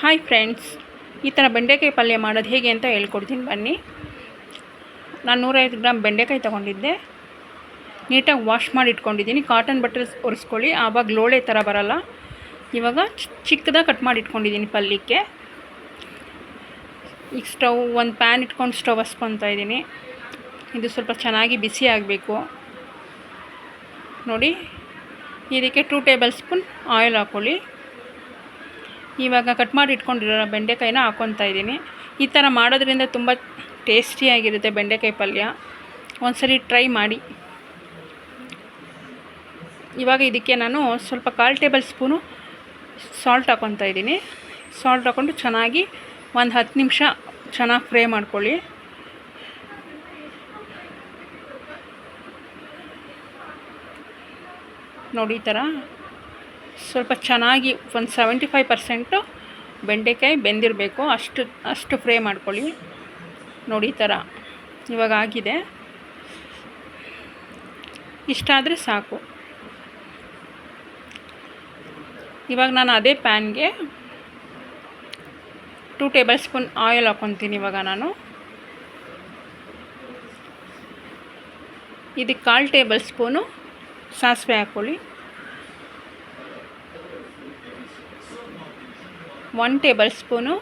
Hi friends ಈ ಥರ ಬೆಂಡೆಕಾಯಿ ಪಲ್ಯ ಮಾಡೋದು ಹೇಗೆ ಅಂತ ಹೇಳ್ಕೊಡ್ತೀನಿ ಬನ್ನಿ. ನಾನು ನೂರೈವತ್ತು ಗ್ರಾಮ್ ಬೆಂಡೆಕಾಯಿ ತೊಗೊಂಡಿದ್ದೆ. ನೀಟಾಗಿ ವಾಶ್ ಮಾಡಿ ಇಟ್ಕೊಂಡಿದ್ದೀನಿ. ಕಾಟನ್ ಬಟ್ಟೆ ಒರೆಸ್ಕೊಳ್ಳಿ. ಆವಾಗ ಲೋಳೆ ಥರ ಬರಲ್ಲ. ಇವಾಗ ಚಿಕ್ಕದಾಗ ಕಟ್ ಮಾಡಿ ಇಟ್ಕೊಂಡಿದ್ದೀನಿ ಪಲ್ಯಕ್ಕೆ. ಈಗ ಸ್ಟವ್, ಒಂದು ಪ್ಯಾನ್ ಇಟ್ಕೊಂಡು ಸ್ಟವ್ ಹಸ್ಕೊತಾ ಇದ್ದೀನಿ. ಇದು ಸ್ವಲ್ಪ ಚೆನ್ನಾಗಿ ಬಿಸಿ ಆಗಬೇಕು. ನೋಡಿ, ಇದಕ್ಕೆ ಟೂ ಟೇಬಲ್ ಸ್ಪೂನ್ ಆಯಿಲ್ ಹಾಕ್ಕೊಳ್ಳಿ ಇವಾಗ ಕಟ್ ಮಾಡಿ ಇಟ್ಕೊಂಡಿರೋ ಬೆಂಡೆಕಾಯಿನ ಹಾಕ್ಕೊತಾ ಇದ್ದೀನಿ. ಈ ಥರ ಮಾಡೋದ್ರಿಂದ ತುಂಬ ಟೇಸ್ಟಿಯಾಗಿರುತ್ತೆ ಬೆಂಡೆಕಾಯಿ ಪಲ್ಯ. ಒಂದ್ಸರಿ ಟ್ರೈ ಮಾಡಿ. ಇವಾಗ ಇದಕ್ಕೆ ನಾನು ಸ್ವಲ್ಪ ಕಾಲು ಟೇಬಲ್ ಸ್ಪೂನು ಸಾಲ್ಟ್ ಹಾಕ್ಕೊತಾ ಇದ್ದೀನಿ. ಸಾಲ್ಟ್ ಹಾಕ್ಕೊಂಡು ಚೆನ್ನಾಗಿ ಒಂದು ಹತ್ತು ನಿಮಿಷ ಚೆನ್ನಾಗಿ ಫ್ರೈ ಮಾಡ್ಕೊಳ್ಳಿ. ನೋಡಿ ಈ ಥರ ಸ್ವಲ್ಪ ಚೆನ್ನಾಗಿ ಒಂದು ಸೆವೆಂಟಿ ಫೈವ್ ಪರ್ಸೆಂಟು ಬೆಂಡೆಕಾಯಿ ಬೆಂದಿರಬೇಕು. ಅಷ್ಟು ಅಷ್ಟು ಫ್ರೈ ಮಾಡ್ಕೊಳ್ಳಿ. ನೋಡಿ ಥರ. ಇವಾಗ ಆಗಿದೆ. ಇಷ್ಟಾದರೆ ಸಾಕು. ಇವಾಗ ನಾನು ಅದೇ ಪ್ಯಾನ್ಗೆ ಟೂ ಟೇಬಲ್ ಸ್ಪೂನ್ ಆಯಿಲ್ ಹಾಕ್ಕೊತೀನಿ ಇವಾಗ ನಾನು. ಇದಕ್ಕೆ ಕಾಲು ಟೇಬಲ್ ಸ್ಪೂನು ಸಾಸಿವೆ ಹಾಕ್ಕೊಳ್ಳಿ. ಒನ್ ಟೇಬಲ್ ಸ್ಪೂನು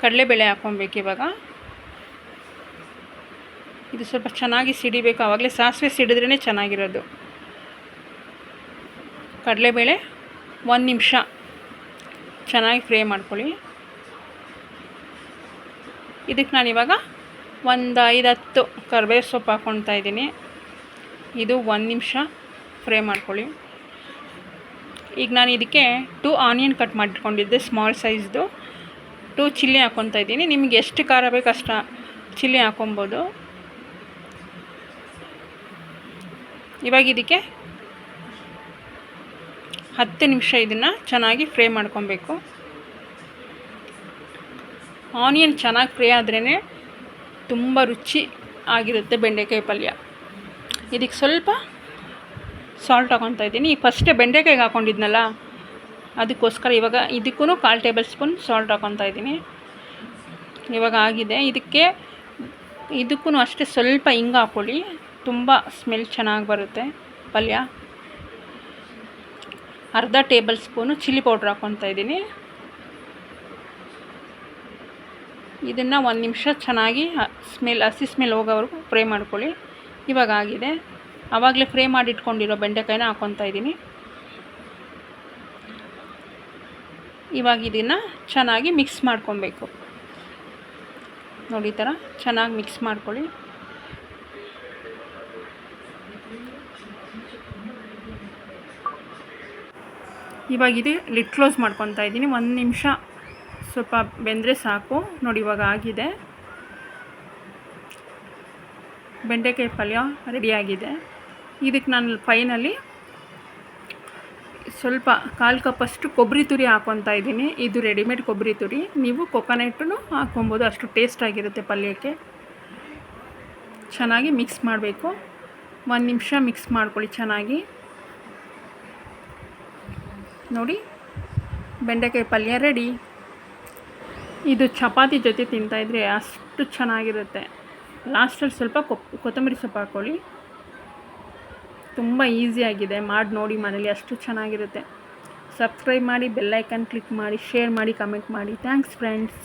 ಕಡಲೆಬೇಳೆ ಹಾಕ್ಕೊಬೇಕು ಇವಾಗ. ಇದು ಸ್ವಲ್ಪ ಚೆನ್ನಾಗಿ ಸಿಡಿಬೇಕು, ಆವಾಗಲೇ ಸಾಸಿವೆ ಸಿಡಿದ್ರೇ ಚೆನ್ನಾಗಿರೋದು. ಕಡಲೆಬೇಳೆ ಒಂದು ನಿಮಿಷ ಚೆನ್ನಾಗಿ ಫ್ರೈ ಮಾಡ್ಕೊಳ್ಳಿ. ಇದಕ್ಕೆ ನಾನಿವಾಗ ಒಂದು ಐದು ಹತ್ತು ಕರ್ಬೇವು ಸೊಪ್ಪು ಹಾಕ್ಕೊಳ್ತಾ ಇದ್ದೀನಿ. ಇದು ಒಂದು ನಿಮಿಷ ಫ್ರೈ ಮಾಡ್ಕೊಳ್ಳಿ. ಈಗ ನಾನು ಇದಕ್ಕೆ ಟೂ ಆನಿಯನ್ ಕಟ್ ಮಾಡಿಟ್ಕೊಂಡಿದ್ದೆ ಸ್ಮಾಲ್ ಸೈಜ್ದು ಟೂ ಚಿಲ್ಲಿ ಹಾಕ್ಕೊತಾ ಇದ್ದೀನಿ. ನಿಮಗೆ ಎಷ್ಟು ಖಾರ ಬೇಕು ಅಷ್ಟು ಚಿಲ್ಲಿ ಹಾಕೊಬೋದು. ಇವಾಗ ಇದಕ್ಕೆ ಹತ್ತು ನಿಮಿಷ ಇದನ್ನು ಚೆನ್ನಾಗಿ ಫ್ರೈ ಮಾಡ್ಕೊಬೇಕು. ಆನಿಯನ್ ಚೆನ್ನಾಗಿ ಫ್ರೈ ಆದ್ರೇ ತುಂಬ ರುಚಿ ಆಗಿರುತ್ತೆ ಬೆಂಡೆಕಾಯಿ ಪಲ್ಯ. ಇದಕ್ಕೆ ಸ್ವಲ್ಪ ಸಾಲ್ಟ್ ಹಾಕೊತಾ ಇದ್ದೀನಿ. ಈಗ ಫಸ್ಟೇ ಬೆಂಡೆಕಾಯಿಗೆ ಹಾಕೊಂಡಿದ್ನಲ್ಲ, ಅದಕ್ಕೋಸ್ಕರ ಇವಾಗ ಇದಕ್ಕೂ ಕಾಲು ಟೇಬಲ್ ಸ್ಪೂನ್ ಸಾಲ್ಟ್ ಹಾಕೊತಾ ಇದ್ದೀನಿ. ಇವಾಗ ಆಗಿದೆ. ಇದಕ್ಕೆ ಇದಕ್ಕೂ ಅಷ್ಟೇ ಸ್ವಲ್ಪ ಹಿಂಗ ಹಾಕ್ಕೊಳ್ಳಿ ತುಂಬ ಸ್ಮೆಲ್ ಚೆನ್ನಾಗಿ ಬರುತ್ತೆ. ಪಲ್ಯ. ಅರ್ಧ ಟೇಬಲ್ ಸ್ಪೂನು ಚಿಲ್ಲಿ ಪೌಡ್ರ್ ಹಾಕ್ಕೊತಾ ಇದ್ದೀನಿ. ಇದನ್ನು ಒಂದು ನಿಮಿಷ ಚೆನ್ನಾಗಿ ಸ್ಮೆಲ್ ಹಸಿ ಸ್ಮೆಲ್ ಹೋಗೋವರೆಗೂ ಫ್ರೈ ಮಾಡ್ಕೊಳ್ಳಿ. ಇವಾಗ ಆಗಿದೆ. ಆವಾಗಲೇ ಫ್ರೈ ಮಾಡಿ ಇಟ್ಕೊಂಡಿರೋ ಬೆಂಡೆಕಾಯಿನ ಹಾಕ್ಕೊತಾ ಇದ್ದೀನಿ. ಇವಾಗ ಇದನ್ನು ಚೆನ್ನಾಗಿ ಮಿಕ್ಸ್ ಮಾಡ್ಕೊಬೇಕು. ನೋಡಿ ಈ ಥರ ಚೆನ್ನಾಗಿ ಮಿಕ್ಸ್ ಮಾಡ್ಕೊಳ್ಳಿ. ಇವಾಗ ಇದು ಲಿಟ್ ಕ್ಲೋಸ್ ಮಾಡ್ಕೊತಾ ಇದ್ದೀನಿ. ಒಂದು ನಿಮಿಷ ಸ್ವಲ್ಪ ಬೆಂದರೆ ಸಾಕು. ನೋಡಿ ಇವಾಗ ಆಗಿದೆ. ಬೆಂಡೆಕಾಯಿ ಪಲ್ಯ ರೆಡಿಯಾಗಿದೆ ಇದಕ್ಕೆ ನಾನು ಫೈನಲಿ ಸ್ವಲ್ಪ ಕಾಲು ಕಪ್ಪಷ್ಟು ಕೊಬ್ಬರಿ ತುರಿ ಹಾಕ್ಕೊತಾ ಇದ್ದೀನಿ. ಇದು ರೆಡಿಮೇಡ್ ಕೊಬ್ಬರಿ ತುರಿ. ನೀವು ಕೊಕೊನೆಟನ್ನು ಹಾಕ್ಕೊಬೋದು ಅಷ್ಟು ಟೇಸ್ಟಾಗಿರುತ್ತೆ ಪಲ್ಯಕ್ಕೆ. ಚೆನ್ನಾಗಿ ಮಿಕ್ಸ್ ಮಾಡಬೇಕು. ಒಂದು ನಿಮಿಷ ಮಿಕ್ಸ್ ಮಾಡ್ಕೊಳ್ಳಿ ಚೆನ್ನಾಗಿ. ನೋಡಿ, ಬೆಂಡೆಕಾಯಿ ಪಲ್ಯ ರೆಡಿ ಇದು ಚಪಾತಿ ಜೊತೆ ತಿಂತಾಯಿದ್ರೆ ಅಷ್ಟು ಚೆನ್ನಾಗಿರುತ್ತೆ. ಲಾಸ್ಟಲ್ಲಿ ಸ್ವಲ್ಪ ಕೊತ್ತಂಬರಿ ಸೊಪ್ಪು ಹಾಕ್ಕೊಳ್ಳಿ ತುಂಬ ಈಸಿಯಾಗಿದೆ ಮಾಡಿ ನೋಡಿ ಮನೇಲಿ ಅಷ್ಟು ಚೆನ್ನಾಗಿರುತ್ತೆ. ಸಬ್ಸ್ಕ್ರೈಬ್ ಮಾಡಿ ಬೆಲ್ಲೈಕನ್ ಕ್ಲಿಕ್ ಮಾಡಿ ಶೇರ್ ಮಾಡಿ ಕಮೆಂಟ್ ಮಾಡಿ. Thanks friends